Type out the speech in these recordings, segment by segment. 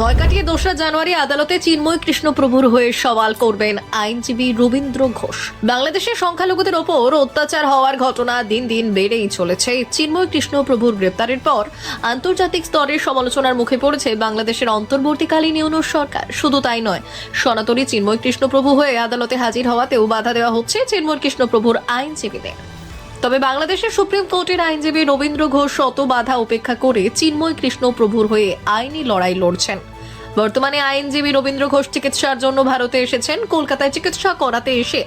ভয় কাটিয়ে দোসরা জানুয়ারি আদালতে চিন্ময় কৃষ্ণপ্রভুর হয়ে সওয়াল করবেন আইনজীবী রবীন্দ্র ঘোষ। বাংলাদেশের সংখ্যালঘুদের ওপর অত্যাচার হওয়ার ঘটনা দিন দিন বেড়েই চলেছে। চিন্ময় কৃষ্ণপ্রভুর গ্রেপ্তারের পর আন্তর্জাতিক স্তরে সমালোচনার মুখে পড়েছে বাংলাদেশের অন্তর্বর্তীকালীন ইউনুস সরকার। শুধু তাই নয়, সনাতনী চিন্ময় কৃষ্ণপ্রভু হয়ে আদালতে হাজির হওয়াতেও বাধা দেওয়া হচ্ছে চিন্ময় কৃষ্ণপ্রভুর আইনজীবীদের। তবে বাংলাদেশের সুপ্রিম কোর্টের আইনজীবী রবীন্দ্র ঘোষ শত বাধা উপেক্ষা করে চিন্ময় কৃষ্ণ প্রভুর হয়ে আইনি লড়াই লড়ছেন। বর্তমানে আইনজীবী রবীন্দ্র ঘোষ চিকিৎসার জন্য ভারতে এসেছেন। কলকাতায় চিকিৎসা করাতে এসে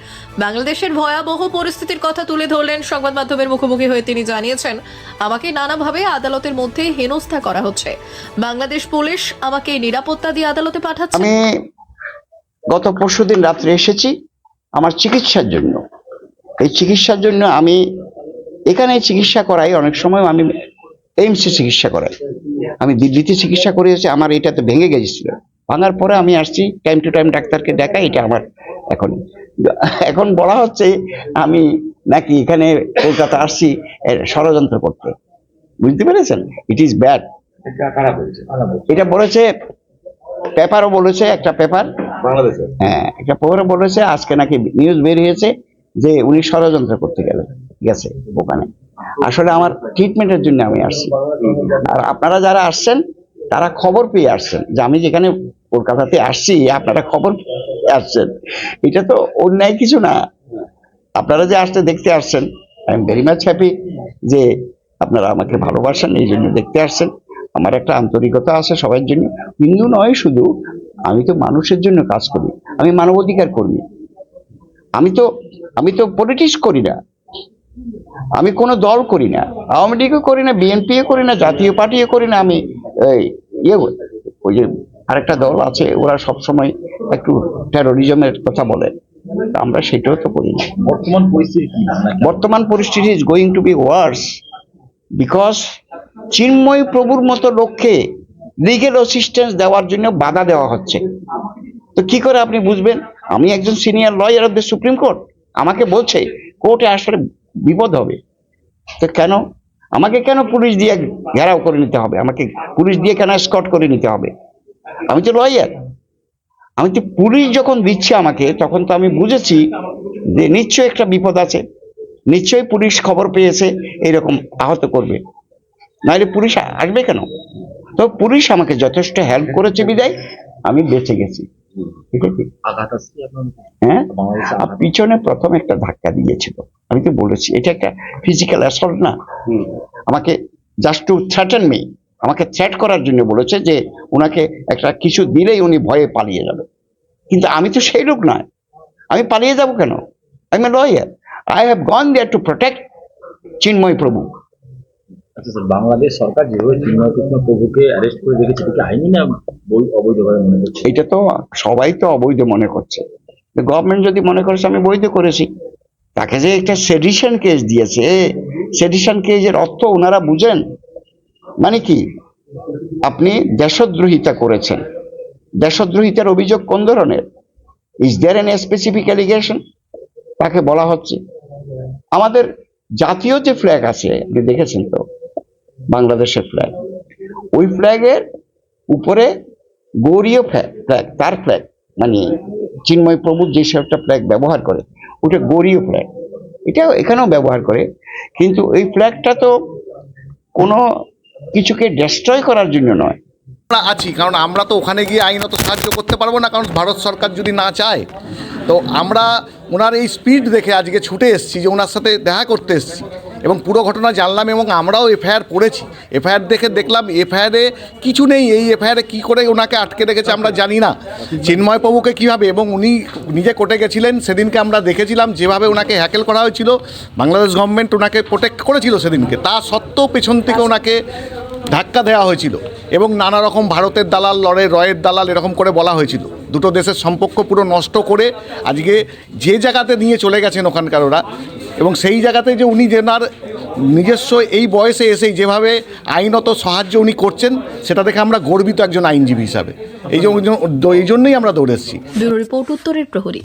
বাংলাদেশের ভয়াবহ পরিস্থিতির কথা তুলে ধরলেন সংবাদ মাধ্যমের মুখোমুখি হয়ে তিনি জানিয়েছেন, আমাকে নানাভাবে আদালতের মধ্যে হেনস্থা করা হচ্ছে। বাংলাদেশ পুলিশ আমাকে নিরাপত্তা দিয়ে আদালতে পাঠাচ্ছে। আমি গত পরশুদিন রাত্রে এসেছি আমার চিকিৎসার জন্য। এই চিকিৎসার জন্য আমি এখানে চিকিৎসা করাই অনেক সময় আমি এইমসে চিকিৎসা করাই। আমি দিল্লিতে চিকিৎসা করেছি আমার এটা তো ভেঙে গেছিল। ভাঙার পরে আমি আসছি টাইম টু টাইম ডাক্তারকে দেখাই এটা আমার এখন। এখন বলা হচ্ছে আমি নাকি এখানে কলকাতা আসছি ষড়যন্ত্র করতে। বুঝতে পেরেছেন? ইট ইজ ব্যাড এটা বলেছে পেপারও বলেছে একটা পেপার। হ্যাঁ একটা পেপারও বলেছে আজকে নাকি নিউজ বেরিয়েছে যে উনি ষড়যন্ত্র করতে গেলেন। গেছে ওখানে। আসলে আমার ট্রিটমেন্টের জন্য আমি আসছি। আর আপনারা যারা আসছেন, তারা খবর পেয়ে আসছেন যে আমি যেখানে কলকাতাতে আসছি, আপনারা খবর আসছেন। এটা তো অন্যায় কিছু না। আপনারা যে আসতে দেখতে আসছেন I am very much happy যে আপনারা আমাকে ভালোবাসেন, এই জন্য দেখতে আসছেন। আমার একটা আন্তরিকতা আছে সবার জন্য। হিন্দু নয় শুধু, আমি তো মানুষের জন্য কাজ করি। আমি মানবাধিকার কর্মী। আমি তো আমি তো পলিটিক্স করি না। আমি কোনো দল করি না আওয়ামী লীগও করি না বিএনপিও করি না জাতীয় পার্টিও করি না আমি ইয়ে ওই যে আরেকটা দল আছে ওরা সবসময় একটু টেরোরিজমের কথা বলে আমরা সেটাও তো করি না। বর্তমান পরিস্থিতি বর্তমান পরিস্থিতি is going to be worse because Chinmoy প্রভুর মতো লোককে লিগেল অ্যাসিস্ট্যান্স দেওয়ার জন্য বাধা দেওয়া হচ্ছে। তো কি করে আপনি বুঝবেন? আমি একজন senior lawyer of the supreme court আমাকে বলছে কোর্টে আসলে বিপদ হবে। তো কেন? আমাকে কেন পুলিশ দিয়ে ঘেরাও করে নিতে হবে? আমাকে পুলিশ দিয়ে কেন স্কট করে নিতে হবে? আমি তো লয়ার আমি তো পুলিশ যখন দিচ্ছে আমাকে, তখন তো আমি বুঝেছি যে নিশ্চয়ই একটা বিপদ আছে। নিশ্চয়ই পুলিশ খবর পেয়েছে এরকম আহত করবে। নাহলে পুলিশ আসবে কেন? তো পুলিশ আমাকে যথেষ্ট হেল্প করেছে বিদায়। আমি বেঁচে গেছি। ঠিক আছে হ্যাঁ? আর পিছনে প্রথম একটা ধাক্কা দিয়েছিল। আমি তো বলেছি এটা একটা ফিজিক্যাল অ্যাসল্ট না। আমাকে জাস্ট টু থ্রেটেন মি আমাকে থ্রেট করার জন্য বলেছে যে ওনাকে একটা কিছু দিলেই উনি ভয়ে পালিয়ে যাবে। কিন্তু আমি তো সেই লোক নয়। আমি পালিয়ে যাব কেন? I am lawyer I have gone there to protect Chinmoy Prabhu আচ্ছা স্যার বাংলাদেশ সরকার যেভাবে চিন্ময় কৃষ্ণ প্রভুকে অ্যারেস্ট করে কি আইনি না এটা তো সবাই তো অবৈধ মনে করছে। গভর্নমেন্ট যদি মনে করেছে আমি বৈধ করেছি, তাকে যে একটা সেডিশন কেস দিয়েছে সেডিশন কেসের অর্থ ওনারা বুঝেন? মানে কি? আপনি দেশদ্রোহিতা করেছেন। দেশদ্রোহিতার অভিযোগ কোন ধরনের? Is there an specific allegation তাকে বলা হচ্ছে। আমাদের জাতীয় যে ফ্ল্যাগ আছে, আপনি দেখেছেন তো? বাংলাদেশের ফ্ল্যাগ ওই ফ্ল্যাগের উপরে গৌরীয় ফ্ল্যাগ ফ্ল্যাগ তার ফ্ল্যাগ মানে চিন্ময় প্রভু যে একটা ফ্ল্যাগ ব্যবহার করে, ওটা গৌরীয় ফ্ল্যাগ এটা এখানেও ব্যবহার করে, কিন্তু এই ফ্ল্যাগটা তো কোনো কিছুকে ডেস্ট্রয় করার জন্য নয়। আমরা আছি, কারণ আমরা তো ওখানে গিয়ে আইনত সাহায্য করতে পারব না, কারণ ভারত সরকার যদি না চায়, তো আমরা ওনার এই স্পিড দেখে আজকে ছুটে এসেছি যে ওনার সাথে দেখা করতে এসেছি। এবং পুরো ঘটনা জানলাম এবং আমরাও এফআইআর পড়েছি এফআইআর দেখে দেখলাম এফআইআরে কিছু নেই। এই এফআইআরে কী করে ওনাকে আটকে রেখেছে আমরা জানি না। চিন্ময় প্রভুকে কীভাবে? এবং উনি নিজে কোর্টে গেছিলেন সেদিনকে আমরা দেখেছিলাম যেভাবে ওনাকে হ্যাকেল করা হয়েছিল। বাংলাদেশ গভর্নমেন্ট ওনাকে প্রোটেক্ট করেছিল সেদিনকে। তা সত্ত্বেও পেছন থেকে ওনাকে ধাক্কা দেওয়া হয়েছিল এবং নানা রকম ভারতের দালাল লড়ে রয়ের দালাল এরকম করে বলা হয়েছিল। দুটো দেশের সম্পর্ক পুরো নষ্ট করে আজকে যে জায়গাতে নিয়ে চলে গেছেন ওখানকার ওরা এবং সেই জায়গাতে যে উনি যেনার নিজস্ব এই বয়সে এসেই যেভাবে আইনত সাহায্য উনি করছেন, সেটা দেখে আমরা গর্বিত একজন আইনজীবী হিসাবে। এই জন্য এই জন্যই আমরা দৌড়েছি রিপোর্ট, উত্তরের প্রহরী।